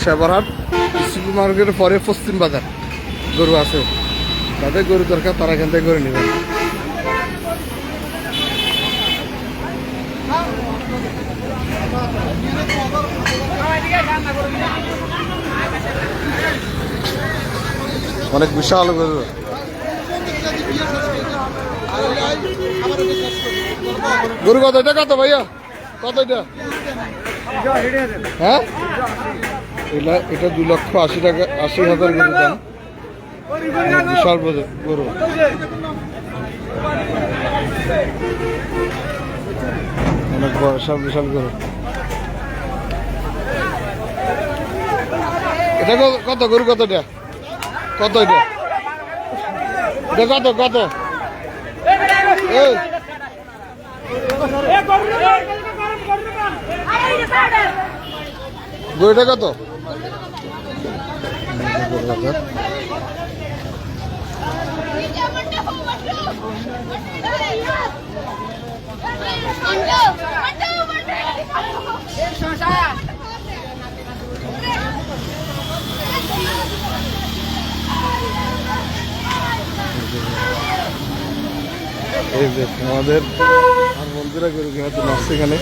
Sebarhat super মার্কেটের পরে পশ্চিম বাজার। গরু আছে। তাদের গরু দরকার, তারা এখান থেকে করে নেবেন অনেক বিশাল গরু। গরু কত? কত ভাইয়া? কত এটা? হ্যাঁ? এটা এটা দু লক্ষ আশি টাকা, আশি হাজার গরু দাম। বিশাল গরু অনেক বড়, বিশাল গরু। এটা কত- গরু, কত এটা? কত এটা? এটা কত কত? এই। গরুটা কত? এই যে আমাদের বন্ধুরা গরু কিনাতে আসছে এখানে।